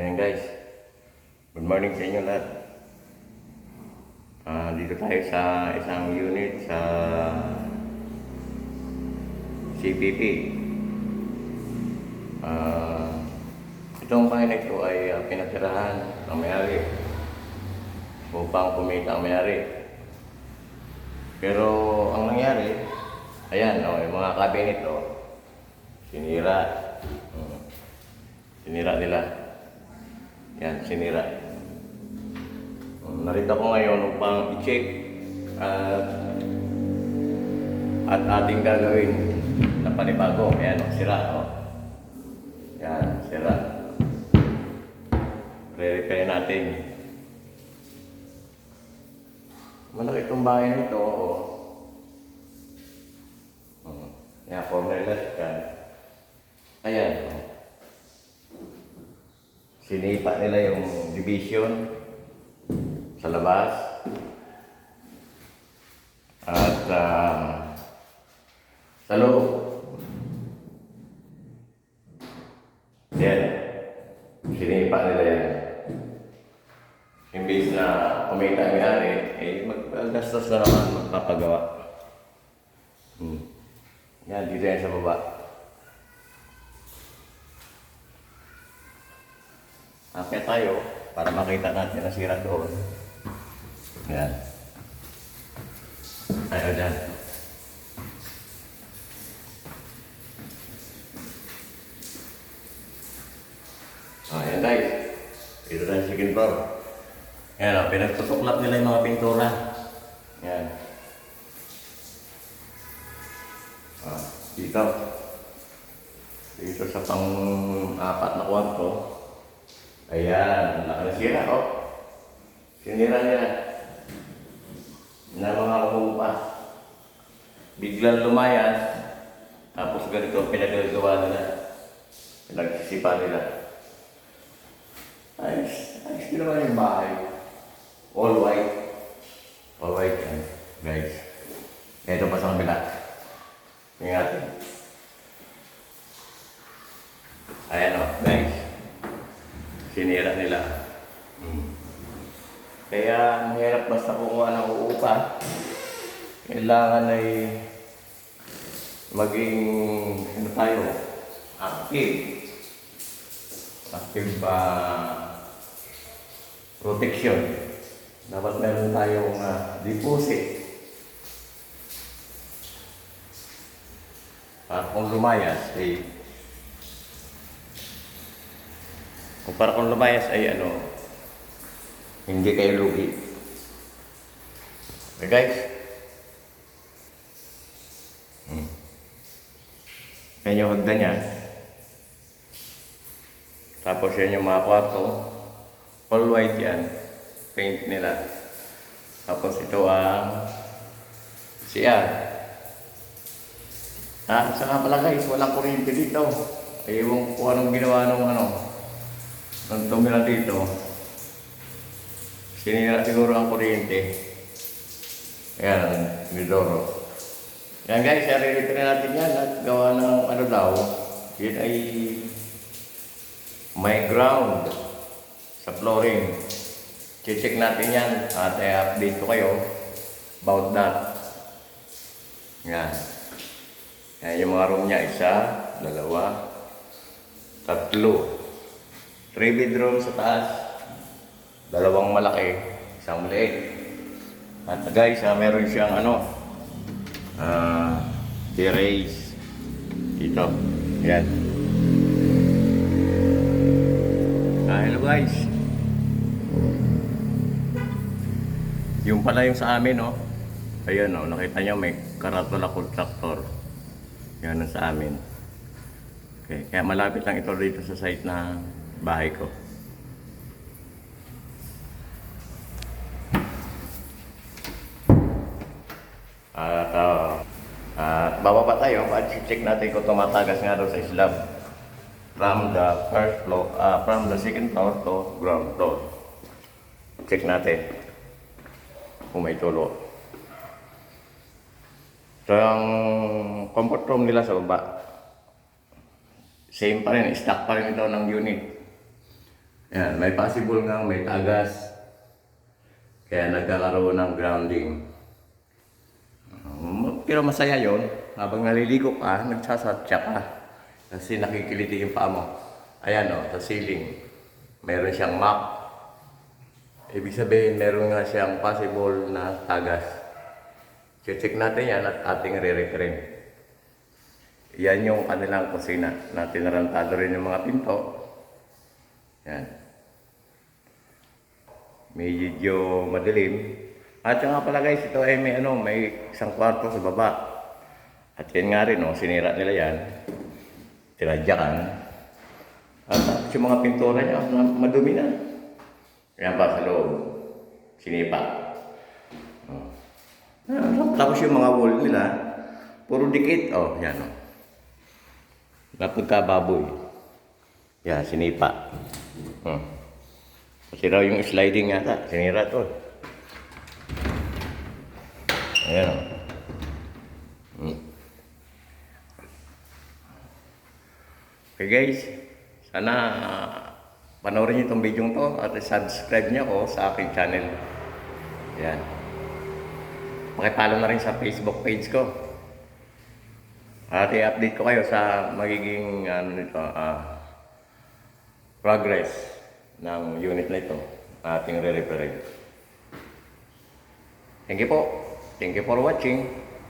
Ayan guys. Good morning sa inyo lahat. Ah, dito tayo sa isang unit sa CPP. Ah, itong bahay na ito ay ah, pinatirahan ng may-ari upang kumita ang may-ari. Pero ang nangyari, ayan, oh, yung mga cabinet, oh, sinira. Mm. Sinira nila. Yan, sinira. Narito ko ngayon upang i-check at at ating gagawin na panibago. Ayan, oh, sira. Oh. Yan, sira. Re-repair natin. Malaki itong bahay nito. Oh. Hmm. Yan, corner left yan. Ayan. Sinipa nila yung division sa labas. At ah, sa loob. Yan. Sinipa nila yan. Imbis na kumita ang may-ari, eh maggastos na naman magpapagawa. Hmm. Yan, dito yan sa baba. Akit tayo para makita natin ang sira doon. Yan. Tayo dyan. Ah, yan guys. Dito tayo sa second floor. Yan o, pinagtutuklap nila yung mga pintura. Yan. Ah, dito. Dito sa pang-apat na kwarto. Ayan, laki na sira oh. Sinira nila. Na mga umupa. Biglang lumayas. Tapos ganito ang pinagagawa nila. Pinagsisipa nila. Ayos. Ayos din naman yung bahay. All white. All white guys. Ito pa sa kabila. Tingnan natin. Ayan o, guys sinira nila. Kaya ang hirap basta kumuha ng uupa. Kailangan ay maging ano tayo, active. Active pa protection. Dapat meron tayong uh, deposit. Para kung lumayas, eh, Kung para kung lumayas ay ano, hindi kayo lugi. Okay guys? Hmm. Yan yung hagdan niya. Tapos yan yung mga kwarto. All white yan. Paint nila. Tapos ito ang CR. Ah, sa nga pala guys, walang kuryente dito. Ewan ko anong ginawa nung ano, nung tumira dito, sinira siguro ang kuryente. Ayan, Midoro. Yan guys, na natin yan at gawa ng ano daw, yun ay may ground sa flooring. Check natin yan at i-update ko kayo about that. Yan. Yan yung mga room niya, isa, dalawa, tatlo. Three bedroom sa taas. Dalawang malaki, isang maliit. At guys, ah, meron siyang ano, ah, terrace. Dito. Yan. Ah, hello guys. Yung pala yung sa amin, no? Ayan, no? Nakita nyo, may karatula contractor. Yan ang sa amin. Okay, kaya malapit lang ito dito sa site na bahay ko. At uh, at bababa tayo at check natin kung tumatagas nga daw sa slab from the first floor, uh, from the second floor to ground floor. Check natin kung may tulo. So, ang comfort room nila sa baba, same pa rin, stock pa rin ito ng unit. Yan, may possible nga may tagas. Kaya nagkakaroon ng grounding. Um, Pero masaya yon Habang naliligo ka, nagsasatya ka. Kasi nakikiliti yung paa mo. Ayan o, sa ceiling. Meron siyang map. Ibig sabihin, meron nga siyang possible na tagas. Check natin yan at ating re-refrain. Yan yung kanilang kusina na tinarantado rin yung mga pinto. Yan. Medyo madilim. At saka pala guys, ito ay may ano, may isang kwarto sa baba. At yan nga rin, oh, sinira nila yan. Tinadyakan. At yung mga pintura niya, madumi na. Yan pa sa loob. Sinipa. Oh. Tapos yung mga wall nila, puro dikit. Oh, yan oh. Napagkababoy. Yan, sinipa. Hmm. Kasi raw yung sliding yata, sinira to. Ayan o. Hmm. Okay guys, sana ah, panoorin niyo itong video to at subscribe niyo ako sa aking channel. Ayan. Pakipalo na rin sa Facebook page ko. At i-update ko kayo sa magiging ano nito, ah, progress ng unit na ito ating re-repair. Thank you po. Thank you for watching.